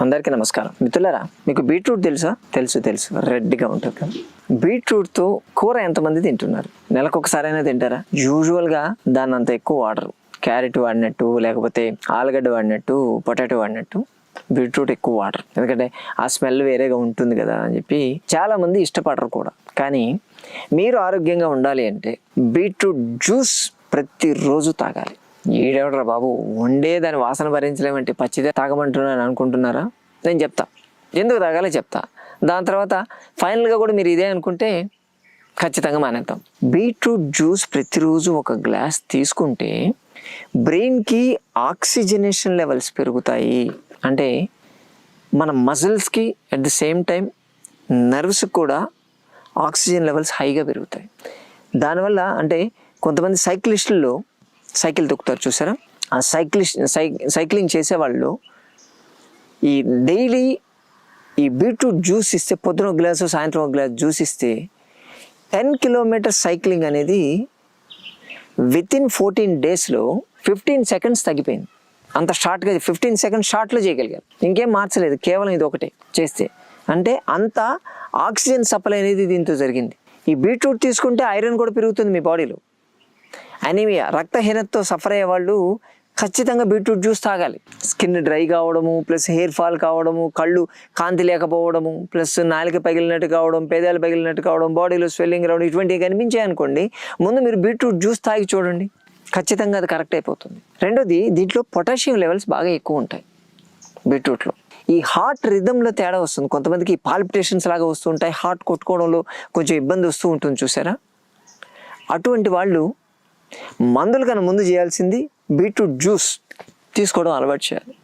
అందరికీ నమస్కారం. మిత్రులారా మీకు బీట్రూట్ తెలుసా? తెలుసు తెలుసు. రెడ్గా ఉంటుంది కదా. బీట్రూట్తో కూర ఎంతమంది తింటున్నారు? నెలకు ఒకసారైనా తింటారా? యూజువల్గా దాన్ని అంత ఎక్కువ వాడరు. క్యారెట్ వాడినట్టు లేకపోతే ఆలుగడ్డ వాడినట్టు పొటాటో వాడినట్టు బీట్రూట్ ఎక్కువ వాడరు. ఎందుకంటే ఆ స్మెల్ వేరేగా ఉంటుంది కదా అని చెప్పి చాలామంది ఇష్టపడరు కూడా. కానీ మీరు ఆరోగ్యంగా ఉండాలి అంటే బీట్రూట్ జ్యూస్ ప్రతిరోజు తాగాలి. ఈడెవడరా బాబు? వండే దాని వాసన భరించలేమంటే పచ్చిదే తాగమంటున్నాను అనుకుంటున్నారా? నేను చెప్తా. ఎందుకు తాగాలో చెప్తా. దాని తర్వాత ఫైనల్గా కూడా మీరు ఇదే అనుకుంటే ఖచ్చితంగా మానేద్దాం. బీట్రూట్ జ్యూస్ ప్రతిరోజు ఒక గ్లాస్ తీసుకుంటే బ్రెయిన్కి ఆక్సిజనేషన్ లెవెల్స్ పెరుగుతాయి. అంటే మన మజిల్స్కి అట్ ది సేమ్ టైం నర్వ్స్కి కూడా ఆక్సిజన్ లెవెల్స్ హైగా పెరుగుతాయి. దానివల్ల అంటే కొంతమంది సైక్లిస్టుల్లో సైకిల్ తొక్కుతారు చూసారా? ఆ సైక్లిస్ట్ సై సైక్లింగ్ చేసేవాళ్ళు ఈ డైలీ ఈ బీట్రూట్ జ్యూస్ ఇస్తే పొద్దున ఒక గ్లాసు సాయంత్రం ఒక గ్లాస్ జ్యూస్ ఇస్తే టెన్ కిలోమీటర్ సైక్లింగ్ అనేది విత్ ఇన్ ఫోర్టీన్ డేస్లో ఫిఫ్టీన్ సెకండ్స్ తగ్గిపోయింది. అంత షార్ట్గా ఫిఫ్టీన్ సెకండ్స్ షార్ట్లో చేయగలిగారు. ఇంకేం మార్చలేదు కేవలం ఇది ఒకటే చేస్తే. అంటే అంత ఆక్సిజన్ సప్లై అనేది దీంతో జరిగింది. ఈ బీట్రూట్ తీసుకుంటే ఐరన్ కూడా పెరుగుతుంది మీ బాడీలో. అనీమియా రక్తహీనతతో సఫర్ అయ్యే వాళ్ళు ఖచ్చితంగా బీట్రూట్ జ్యూస్ తాగాలి. స్కిన్ డ్రై కావడము ప్లస్ హెయిర్ ఫాల్ కావడము కళ్ళు కాంతి లేకపోవడము ప్లస్ నాలిక పగిలినట్టు కావడం పేదాలు పగిలినట్టు కావడం బాడీలో స్వెల్లింగ్ రావడం ఇటువంటివి కనిపించాయి అనుకోండి ముందు మీరు బీట్రూట్ జ్యూస్ తాగి చూడండి. ఖచ్చితంగా అది కరెక్ట్ అయిపోతుంది. రెండోది దీంట్లో పొటాషియం లెవెల్స్ బాగా ఎక్కువ ఉంటాయి బీట్రూట్లో ఈ హార్ట్ రిధంలో తేడా వస్తుంది. కొంతమందికి పాల్పిటేషన్స్ లాగా వస్తూ ఉంటాయి. హార్ట్ కొట్టుకోవడంలో కొంచెం ఇబ్బంది వస్తూ ఉంటుంది చూసారా? అటువంటి వాళ్ళు మందుల కన్నా ముందు చేయాల్సింది బీట్రూట్ జ్యూస్ తీసుకోవడం అలవాటు చేయాలి.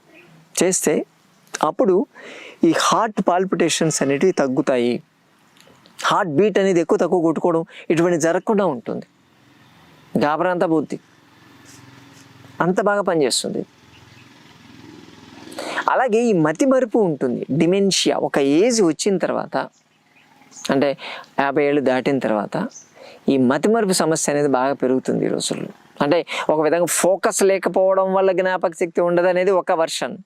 చేస్తే అప్పుడు ఈ హార్ట్ పాల్పిటేషన్స్ అనేటివి తగ్గుతాయి. హార్ట్ బీట్ అనేది ఎక్కువ తక్కువ కొట్టుకోవడం ఇటువంటి జరగకుండా ఉంటుంది. అంతా బుద్ధి అంత బాగా పనిచేస్తుంది. అలాగే ఈ మతి మరుపు ఉంటుంది. డిమెన్షియా ఒక ఏజ్ వచ్చిన తర్వాత అంటే యాభై ఏళ్ళు దాటిన తర్వాత ఈ మతిమరుపు సమస్య అనేది బాగా పెరుగుతుంది ఈ రోజుల్లో. అంటే ఒక విధంగా ఫోకస్ లేకపోవడం వల్ల జ్ఞాపక శక్తి ఉండదు అనేది ఒక వర్షన్.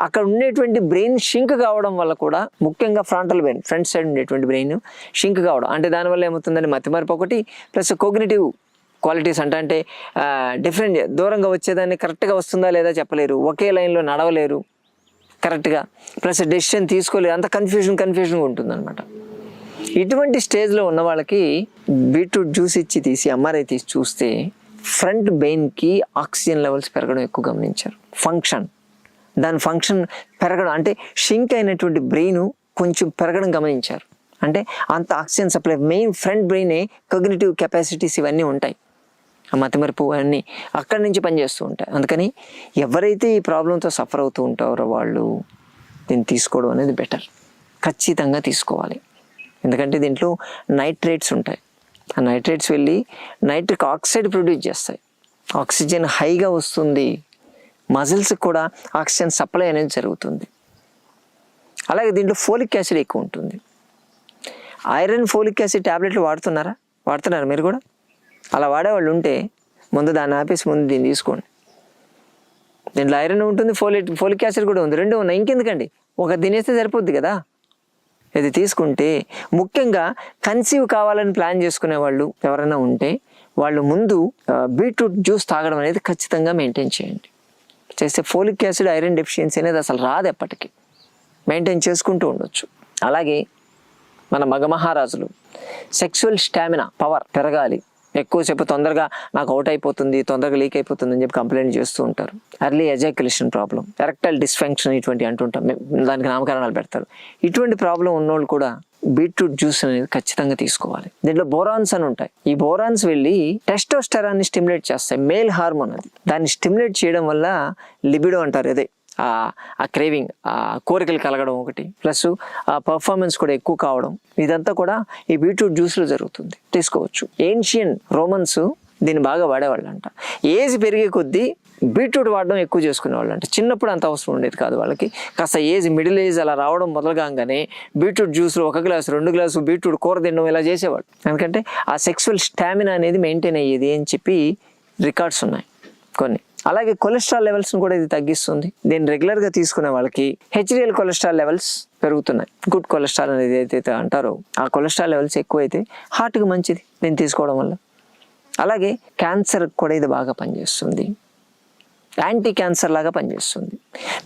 అక్కడ ఉండేటువంటి బ్రెయిన్ షింక్ కావడం వల్ల కూడా ముఖ్యంగా ఫ్రంటల్ బ్రెయిన్ ఫ్రంట్ సైడ్ ఉండేటువంటి బ్రెయిన్ షింక్ కావడం. అంటే దానివల్ల ఏమవుతుందని మతిమరుపు ఒకటి ప్లస్ కోగ్నిటివ్ క్వాలిటీస్ అంటే అంటే డిఫరెంట్ దూరంగా వచ్చేదాన్ని కరెక్ట్గా వస్తుందా లేదా చెప్పలేరు. ఒకే లైన్లో నడవలేరు కరెక్ట్గా. ప్లస్ డెసిషన్ తీసుకోలేరు. అంత కన్ఫ్యూజన్ కన్ఫ్యూజన్గా ఉంటుందన్నమాట. ఇటువంటి స్టేజ్లో ఉన్న వాళ్ళకి బీట్రూట్ జ్యూస్ ఇచ్చి తీసి ఎంఆర్ఐ తీసి చూస్తే ఫ్రంట్ బెయిన్కి ఆక్సిజన్ లెవెల్స్ పెరగడం ఎక్కువ గమనించారు. ఫంక్షన్. దాని ఫంక్షన్ పెరగడం అంటే షింక్ అయినటువంటి బ్రెయిన్ కొంచెం పెరగడం గమనించారు. అంటే అంత ఆక్సిజన్ సప్లై మెయిన్ ఫ్రంట్ బ్రెయినే కగ్నిటివ్ కెపాసిటీస్ ఇవన్నీ ఉంటాయి. ఆ మతిమరుపు అన్నీ అక్కడి నుంచి పనిచేస్తూ ఉంటాయి. అందుకని ఎవరైతే ఈ ప్రాబ్లంతో సఫర్ అవుతూ ఉంటారో వాళ్ళు దీన్ని తీసుకోవడం అనేది బెటర్. ఖచ్చితంగా తీసుకోవాలి. ఎందుకంటే దీంట్లో నైట్రేట్స్ ఉంటాయి. ఆ నైట్రేట్స్ వెళ్ళి నైట్రిక్ ఆక్సైడ్ ప్రొడ్యూస్ చేస్తాయి. ఆక్సిజన్ హైగా వస్తుంది. మజిల్స్కి కూడా ఆక్సిజన్ సప్లై అనేది జరుగుతుంది. అలాగే దీంట్లో ఫోలిక్ యాసిడ్ ఎక్కువ ఉంటుంది. ఐరన్ ఫోలిక్ యాసిడ్ ట్యాబ్లెట్లు వాడుతున్నారా? వాడుతున్నారా మీరు కూడా? అలా వాడేవాళ్ళు ఉంటే ముందు దాన్ని ఆపేసి ముందు దీన్ని తీసుకోండి. దీంట్లో ఐరన్ ఉంటుంది ఫోలిక్ ఫోలిక్ యాసిడ్ కూడా ఉంది. రెండు ఉన్నాయి. ఇంకెందుకండి? ఒక తినేస్తే సరిపోద్ది కదా? ఇది తీసుకుంటే ముఖ్యంగా కన్సీవ్ కావాలని ప్లాన్ చేసుకునే వాళ్ళు ఎవరైనా ఉంటే వాళ్ళు ముందు బీట్రూట్ జ్యూస్ తాగడం అనేది ఖచ్చితంగా మెయింటైన్ చేయండి. చేస్తే ఫోలిక్ యాసిడ్ ఐరన్ డెఫిషియన్సీ అనేది అసలు రాదు ఎప్పటికీ. మెయింటైన్ చేసుకుంటూ ఉండొచ్చు. అలాగే మన మగ మహారాజులు సెక్సువల్ స్టామినా పవర్ పెరగాలి. ఎక్కువసేపు తొందరగా నాకు అవుట్ అయిపోతుంది తొందరగా లీక్ అయిపోతుంది అని చెప్పి కంప్లైంట్ చేస్తూ ఉంటారు. Early ejaculation problem erectile dysfunction ఇటువంటి అంటుంటాం. మేము దానికి నామకరణాలు పెడతారు. ఇటువంటి ప్రాబ్లం ఉన్నోళ్ళు కూడా బీట్రూట్ జ్యూస్ అనేది ఖచ్చితంగా తీసుకోవాలి. దీంట్లో బోరాన్స్ అని ఉంటాయి. ఈ బోరాన్స్ వెళ్ళి టెస్టోస్టెరాన్ని స్టిమ్యులేట్ చేస్తాయి. మేల్ హార్మోన్ అది. దాన్ని స్టిమ్యులేట్ చేయడం వల్ల లిబిడో అంటారు. అదే ఆ క్రేవింగ్ ఆ కోరికలు కలగడం ఒకటి. ప్లస్ ఆ పర్ఫార్మెన్స్ కూడా ఎక్కువ కావడం. ఇదంతా కూడా ఈ బీట్రూట్ జ్యూస్లో జరుగుతుంది. తీసుకోవచ్చు. ఏన్షియన్ రోమన్స్ దీన్ని బాగా వాడేవాళ్ళంట. ఏజ్ పెరిగే కొద్దీ బీట్రూట్ వాడడం ఎక్కువ చేసుకునేవాళ్ళు అంట చిన్నప్పుడు అంత అవసరం ఉండేది కాదు వాళ్ళకి. కాస్త ఏజ్ మిడిల్ ఏజ్ అలా రావడం మొదలుగానే బీట్రూట్ జ్యూస్లో ఒక గ్లాసు రెండు గ్లాసు బీట్రూట్ కూర తినడం ఇలా చేసేవాళ్ళు. ఎందుకంటే ఆ సెక్సువల్ స్టామినా అనేది మెయింటైన్ అయ్యేది అని చెప్పి రికార్డ్స్ ఉన్నాయి కొన్ని. అలాగే కొలెస్ట్రాల్ లెవెల్స్ని కూడా ఇది తగ్గిస్తుంది. దీన్ని రెగ్యులర్గా తీసుకునే వాళ్ళకి హెచ్డిఎల్ కొలెస్ట్రాల్ లెవెల్స్ పెరుగుతున్నాయి. గుడ్ కొలెస్ట్రాల్ అనేది ఏదైతే అంటారో ఆ కొలెస్ట్రాల్ లెవెల్స్ ఎక్కువైతే హార్ట్కి మంచిది దీన్ని తీసుకోవడం వల్ల. అలాగే క్యాన్సర్ కూడా ఇది బాగా పనిచేస్తుంది. యాంటీ క్యాన్సర్ లాగా పనిచేస్తుంది.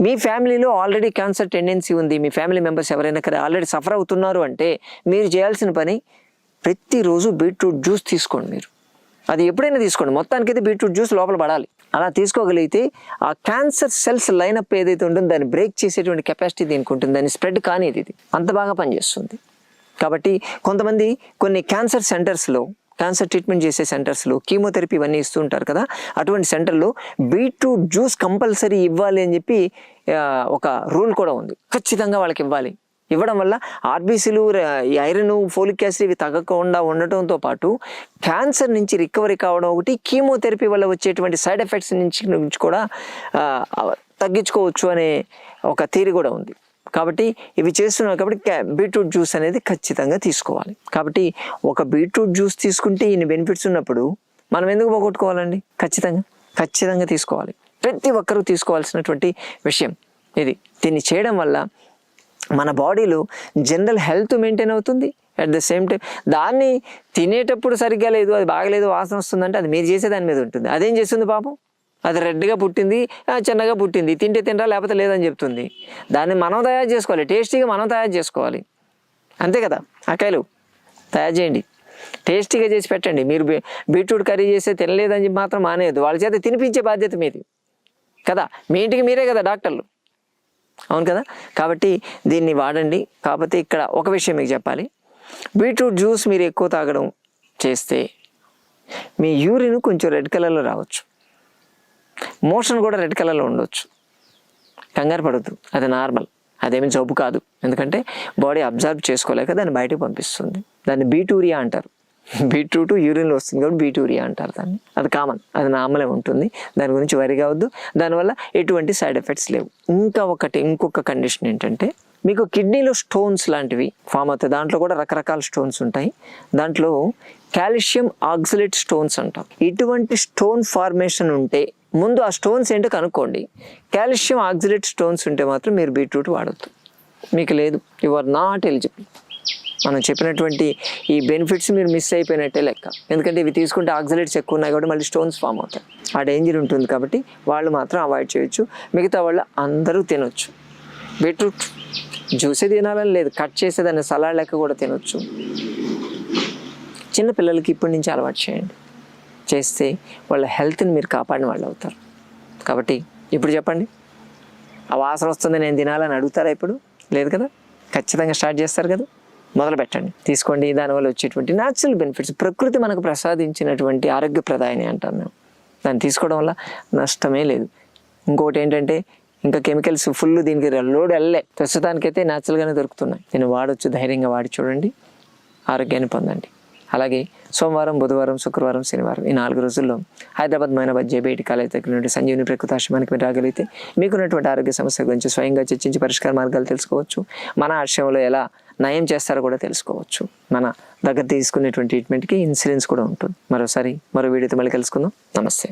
మీ ఫ్యామిలీలో ఆల్రెడీ క్యాన్సర్ టెండెన్సీ ఉంది. మీ ఫ్యామిలీ మెంబర్స్ ఎవరైనా కదా ఆల్రెడీ సఫర్ అవుతున్నారు అంటే మీరు చేయాల్సిన పని ప్రతిరోజు బీట్రూట్ జ్యూస్ తీసుకోండి మీరు. అది ఎప్పుడైనా తీసుకోండి. మొత్తానికి అయితే బీట్రూట్ జ్యూస్ లోపల పడాలి. అలా తీసుకోగలిగితే ఆ క్యాన్సర్ సెల్స్ లైనప్ ఏదైతే ఉంటుందో దాన్ని బ్రేక్ చేసేటువంటి కెపాసిటీ దీనికి ఉంటుంది. దాన్ని స్ప్రెడ్ కానిది ఇది. అంత బాగా పనిచేస్తుంది. కాబట్టి కొంతమంది కొన్ని క్యాన్సర్ సెంటర్స్లో క్యాన్సర్ ట్రీట్మెంట్ చేసే సెంటర్స్లో కీమోథెరపీ ఇవన్నీ ఇస్తూ ఉంటారు కదా అటువంటి సెంటర్లో బీట్రూట్ జ్యూస్ కంపల్సరీ ఇవ్వాలి అని చెప్పి ఒక రూల్ కూడా ఉంది. ఖచ్చితంగా వాళ్ళకి ఇవ్వాలి. ఇవ్వడం వల్ల ఆర్బీసీలు ఐరన్ ఫోలిక్ యాసిడ్ ఇవి తగ్గకుండా ఉండటంతో పాటు క్యాన్సర్ నుంచి రికవరీ కావడం ఒకటి కీమోథెరపీ వల్ల వచ్చేటువంటి సైడ్ ఎఫెక్ట్స్ నుంచి నుంచి కూడా తగ్గించుకోవచ్చు అనే ఒక థీరీ కూడా ఉంది. కాబట్టి ఇవి చేస్తున్నారు కాబట్టి బీట్రూట్ జ్యూస్ అనేది ఖచ్చితంగా తీసుకోవాలి. కాబట్టి ఒక బీట్రూట్ జ్యూస్ తీసుకుంటే ఈయన బెనిఫిట్స్ ఉన్నప్పుడు మనం ఎందుకు పోగొట్టుకోవాలండి? ఖచ్చితంగా ఖచ్చితంగా తీసుకోవాలి. ప్రతి ఒక్కరూ తీసుకోవాల్సినటువంటి విషయం ఇది. దీన్ని చేయడం వల్ల మన బాడీలో జనరల్ హెల్త్ మెయింటైన్ అవుతుంది. అట్ ద సేమ్ టైం దాన్ని తినేటప్పుడు సరిగ్గా లేదు అది బాగలేదు వాసన వస్తుందంటే అది మీరు చేసే దాని మీద ఉంటుంది. అదేం చేస్తుంది పాపం? అది రెడ్గా పుట్టింది చిన్నగా పుట్టింది తింటే తినరా లేకపోతే లేదని చెప్తుంది. దాన్ని మనం తయారు చేసుకోవాలి టేస్టీగా మనం తయారు చేసుకోవాలి. అంతే కదా? అకాయలు తయారు చేయండి. టేస్టీగా చేసి పెట్టండి. మీరు బీట్రూట్ కర్రీ చేస్తే తినలేదని చెప్పి మాత్రం మానేయద్దు. వాళ్ళ చేత తినిపించే బాధ్యత మీది. కదా? మీ ఇంటికి మీరే కదా డాక్టర్లు. అవును కదా? కాబట్టి దీన్ని వాడండి. కాకపోతే ఇక్కడ ఒక విషయం మీకు చెప్పాలి. బీట్రూట్ జ్యూస్ మీరు ఎక్కువ తాగడం చేస్తే మీ యూరిన్ కొంచెం రెడ్ కలర్లో రావచ్చు. మోషన్ కూడా రెడ్ కలర్లో ఉండొచ్చు. కంగారు పడద్దు. అది నార్మల్. అదేమి జబ్బు కాదు. ఎందుకంటే బాడీ అబ్జర్వ్ చేసుకోలేక దాన్ని బయటకు పంపిస్తుంది. దాన్ని బీటూరియా అంటారు. బీట్రూట్ యూరిన్లో వస్తుంది కాబట్టి బీటూరియా అంటారు దాన్ని. అది కామన్ అది నార్మలే ఉంటుంది. దాని గురించి వరి కావద్దు. దానివల్ల ఎటువంటి సైడ్ ఎఫెక్ట్స్ లేవు. ఇంకా ఒకటి ఇంకొక కండిషన్ ఏంటంటే మీకు కిడ్నీలో స్టోన్స్ లాంటివి ఫామ్ అవుతాయి. దాంట్లో కూడా రకరకాల స్టోన్స్ ఉంటాయి. దాంట్లో కాల్షియం ఆక్సిలేట్ స్టోన్స్ అంటాం. ఇటువంటి స్టోన్ ఫార్మేషన్ ఉంటే ముందు ఆ స్టోన్స్ ఏంటో కనుక్కోండి. కాల్షియం ఆక్సిలేట్ స్టోన్స్ ఉంటే మాత్రం మీరు బీట్రూట్ వాడద్దు. మీకు లేదు. You are not eligible. మనం చెప్పినటువంటి ఈ బెనిఫిట్స్ మీరు మిస్ అయిపోయినట్టే లెక్క. ఎందుకంటే ఇవి తీసుకుంటే ఆక్సిలేట్స్ ఎక్కువ ఉన్నాయి కాబట్టి మళ్ళీ స్టోన్స్ ఫామ్ అవుతాయి. ఆ డేంజర్ ఉంటుంది కాబట్టి వాళ్ళు మాత్రం అవాయిడ్ చేయొచ్చు. మిగతా వాళ్ళు అందరూ తినొచ్చు. బీట్రూట్ జ్యూసే తినాలని లేదు. కట్ చేసేదాన్ని సలాడ్ లెక్క కూడా తినొచ్చు. చిన్న పిల్లలకి ఇప్పటి నుంచి అలవాటు చేయండి. చేస్తే వాళ్ళ హెల్త్ని మీరు కాపాడిన వాళ్ళు అవుతారు. కాబట్టి ఇప్పుడు చెప్పండి. ఆ వాసన వస్తుంది నేను తినాలని అడుగుతారా ఇప్పుడు? లేదు కదా? ఖచ్చితంగా స్టార్ట్ చేస్తారు కదా? మొదలు పెట్టండి తీసుకోండి దానివల్ల వచ్చేటువంటి న్యాచురల్ బెనిఫిట్స్ ప్రకృతి మనకు ప్రసాదించినటువంటి ఆరోగ్యప్రదాయని అంటాం మేము. దాన్ని తీసుకోవడం వల్ల నష్టమే లేదు. ఇంకోటి ఏంటంటే ఇంకా కెమికల్స్ ఫుల్ దీనికి లోడ్ వెళ్ళలే. ప్రస్తుతానికైతే న్యాచురల్గానే దొరుకుతున్నాయి. దీన్ని వాడొచ్చు ధైర్యంగా వాడి చూడండి. ఆరోగ్యాన్ని పొందండి. అలాగే సోమవారం బుధవారం శుక్రవారం శనివారం ఈ నాలుగు రోజుల్లో హైదరాబాద్ మైనాబాద్ జేబీఐటి కాలేజ్ దగ్గర నుండి సంజీవని ప్రకృతి ఆశ్రమానికి మీరు రాగలిగితే మీకున్నటువంటి ఆరోగ్య సమస్య గురించి స్వయంగా చర్చించి పరిష్కార మార్గాలు తెలుసుకోవచ్చు. మన ఆశ్రమంలో ఎలా నయం చేస్తారో కూడా తెలుసుకోవచ్చు. మన దగ్గర తీసుకునేటువంటి ట్రీట్మెంట్కి ఇన్సూరెన్స్ కూడా ఉంటుంది. మరోసారి మరో వీడియోతో మళ్ళీ కలుసుకుందాం. నమస్తే.